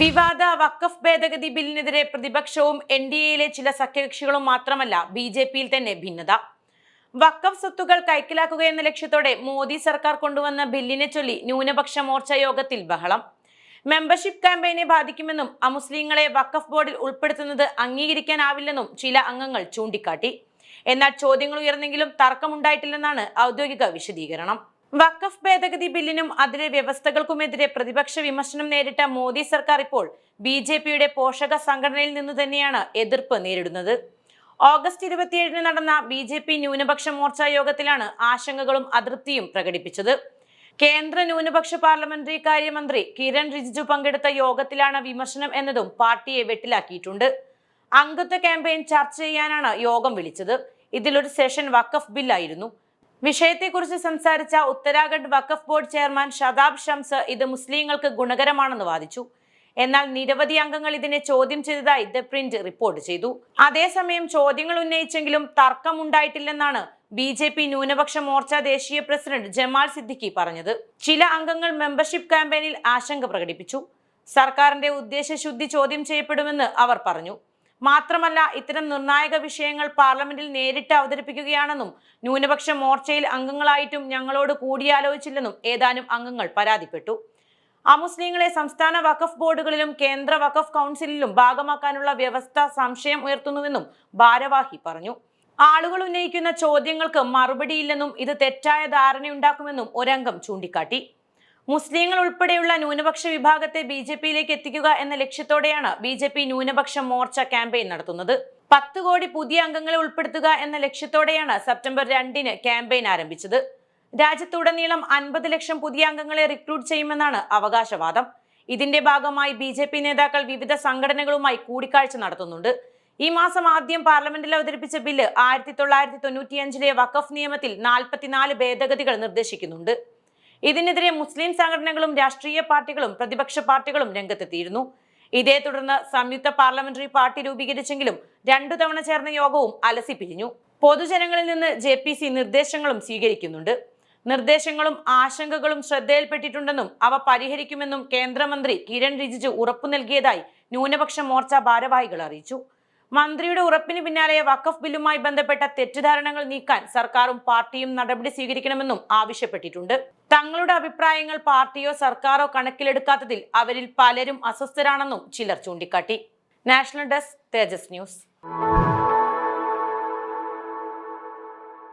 വിവാദ വഖഫ് ഭേദഗതി ബില്ലിനെതിരെ പ്രതിപക്ഷവും എൻ ഡി എയിലെ ചില സഖ്യകക്ഷികളും മാത്രമല്ല ബി ജെ പിയിൽ തന്നെ ഭിന്നത. വക്കഫ് സ്വത്തുകൾ കൈക്കലാക്കുക എന്ന ലക്ഷ്യത്തോടെ മോദി സർക്കാർ കൊണ്ടുവന്ന ബില്ലിനെ ചൊല്ലി ന്യൂനപക്ഷ മോർച്ച യോഗത്തിൽ ബഹളം. മെമ്പർഷിപ്പ് ക്യാമ്പയിനെ ബാധിക്കുമെന്നും അമുസ്ലിങ്ങളെ വക്കഫ് ബോർഡിൽ ഉൾപ്പെടുത്തുന്നത് അംഗീകരിക്കാനാവില്ലെന്നും ചില അംഗങ്ങൾ ചൂണ്ടിക്കാട്ടി. എന്നാൽ ചോദ്യങ്ങൾ ഉയർന്നെങ്കിലും തർക്കമുണ്ടായിട്ടില്ലെന്നാണ് ഔദ്യോഗിക വിശദീകരണം. വഖഫ് ഭേദഗതി ബില്ലിനും അതിലെ വ്യവസ്ഥകൾക്കുമെതിരെ പ്രതിപക്ഷ വിമർശനം നേരിട്ട മോദി സർക്കാർ ഇപ്പോൾ ബി ജെ പിയുടെ പോഷക സംഘടനയിൽ നിന്നു തന്നെയാണ് എതിർപ്പ് നേരിടുന്നത്. ഓഗസ്റ്റ് ഇരുപത്തിയേഴിന് നടന്ന ബി ജെ പി ന്യൂനപക്ഷ മോർച്ച യോഗത്തിലാണ് ആശങ്കകളും അതൃപ്തിയും പ്രകടിപ്പിച്ചത്. കേന്ദ്ര ന്യൂനപക്ഷ പാർലമെന്ററി കാര്യമന്ത്രി കിരൺ റിജിജു പങ്കെടുത്ത യോഗത്തിലാണ് വിമർശനം എന്നതും പാർട്ടിയെ വെട്ടിലാക്കിയിട്ടുണ്ട്. അംഗത്വ ക്യാമ്പയിൻ ചർച്ച ചെയ്യാനാണ് യോഗം വിളിച്ചത്. ഇതിലൊരു സെഷൻ വഖഫ് ബില്ലായിരുന്നു. വിഷയത്തെക്കുറിച്ച് സംസാരിച്ച ഉത്തരാഖണ്ഡ് വഖഫ് ബോർഡ് ചെയർമാൻ ഷതാബ് ഷംസ് ഇത് മുസ്ലിങ്ങൾക്ക് ഗുണകരമാണെന്ന് വാദിച്ചു. എന്നാൽ നിരവധി അംഗങ്ങൾ ഇതിനെ ചോദ്യം ചെയ്തതായി ദ പ്രിന്റ് റിപ്പോർട്ട് ചെയ്തു. അതേസമയം ചോദ്യങ്ങൾ ഉന്നയിച്ചെങ്കിലും തർക്കമുണ്ടായിട്ടില്ലെന്നാണ് ബി ജെ പി ന്യൂനപക്ഷ മോർച്ച ദേശീയ പ്രസിഡന്റ് ജമാൽ സിദ്ദിഖി പറഞ്ഞത്. ചില അംഗങ്ങൾ മെമ്പർഷിപ്പ് ക്യാമ്പയിനിൽ ആശങ്ക പ്രകടിപ്പിച്ചു. സർക്കാരിന്റെ ഉദ്ദേശശുദ്ധി ചോദ്യം ചെയ്യപ്പെടുമെന്ന് അവർ പറഞ്ഞു. മാത്രമല്ല ഇത്തരം നിർണായക വിഷയങ്ങൾ പാർലമെന്റിൽ നേരിട്ട് അവതരിപ്പിക്കുകയാണെന്നും ന്യൂനപക്ഷ മോർച്ചയിൽ അംഗങ്ങളായിട്ടും ഞങ്ങളോട് കൂടിയാലോചിച്ചില്ലെന്നും ഏതാനും അംഗങ്ങൾ പരാതിപ്പെട്ടു. അമുസ്ലിങ്ങളെ സംസ്ഥാന വഖഫ് ബോർഡുകളിലും കേന്ദ്ര വഖഫ് കൗൺസിലിലും ഭാഗമാക്കാനുള്ള വ്യവസ്ഥ സംശയം ഉയർത്തുന്നുവെന്നും ഭാരവാഹി പറഞ്ഞു. ആളുകൾ ഉന്നയിക്കുന്ന ചോദ്യങ്ങൾക്ക് മറുപടിയില്ലെന്നും ഇത് തെറ്റായ ധാരണയുണ്ടാക്കുമെന്നും ഒരംഗം ചൂണ്ടിക്കാട്ടി. മുസ്ലിങ്ങൾ ഉൾപ്പെടെയുള്ള ന്യൂനപക്ഷ വിഭാഗത്തെ ബി ജെ പിയിലേക്ക് എത്തിക്കുക എന്ന ലക്ഷ്യത്തോടെയാണ് ബി ജെ പി ന്യൂനപക്ഷ മോർച്ച ക്യാമ്പയിൻ നടത്തുന്നത്. പത്ത് കോടി പുതിയ അംഗങ്ങളെ ഉൾപ്പെടുത്തുക എന്ന ലക്ഷ്യത്തോടെയാണ് സെപ്റ്റംബർ രണ്ടിന് ക്യാമ്പയിൻ ആരംഭിച്ചത്. രാജ്യത്തുടനീളം അൻപത് ലക്ഷം പുതിയ അംഗങ്ങളെ റിക്രൂട്ട് ചെയ്യുമെന്നാണ് അവകാശവാദം. ഇതിന്റെ ഭാഗമായി ബി ജെ പി നേതാക്കൾ വിവിധ സംഘടനകളുമായി കൂടിക്കാഴ്ച നടത്തുന്നുണ്ട്. ഈ മാസം ആദ്യം പാർലമെന്റിൽ അവതരിപ്പിച്ച ബില്ല് ആയിരത്തി തൊള്ളായിരത്തി തൊണ്ണൂറ്റിയഞ്ചിലെ വഖഫ് നിയമത്തിൽ നാൽപ്പത്തിനാല് ഭേദഗതികൾ നിർദ്ദേശിക്കുന്നുണ്ട്. ഇതിനെതിരെ മുസ്ലിം സംഘടനകളും രാഷ്ട്രീയ പാർട്ടികളും പ്രതിപക്ഷ പാർട്ടികളും രംഗത്തെത്തിയിരുന്നു. ഇതേ തുടർന്ന് സംയുക്ത പാർലമെന്ററി പാർട്ടി രൂപീകരിച്ചെങ്കിലും രണ്ടു തവണ ചേർന്ന യോഗവും അലസിപ്പിരിഞ്ഞു പൊതുജനങ്ങളിൽ നിന്ന് ജെ പി സി നിർദ്ദേശങ്ങളും സ്വീകരിക്കുന്നുണ്ട്. നിർദ്ദേശങ്ങളും ആശങ്കകളും ശ്രദ്ധയിൽപ്പെട്ടിട്ടുണ്ടെന്നും അവ പരിഹരിക്കുമെന്നും കേന്ദ്രമന്ത്രി കിരൺ റിജിജു ഉറപ്പു നൽകിയതായി ന്യൂനപക്ഷ മോർച്ച ഭാരവാഹികൾ അറിയിച്ചു. മന്ത്രിയുടെ ഉറപ്പിന് പിന്നാലെ വഖഫ് ബില്ലുമായി ബന്ധപ്പെട്ട തെറ്റിദ്ധാരണകൾ നീക്കാൻ സർക്കാരും പാർട്ടിയും നടപടി സ്വീകരിക്കണമെന്നും ആവശ്യപ്പെട്ടിട്ടുണ്ട്. തങ്ങളുടെ അഭിപ്രായങ്ങൾ പാർട്ടിയോ സർക്കാരോ കണക്കിലെടുക്കാത്തതിൽ അവരിൽ പലരും അസ്വസ്ഥരാണെന്നും ചിലർ ചൂണ്ടിക്കാട്ടി. National desk Tejas news.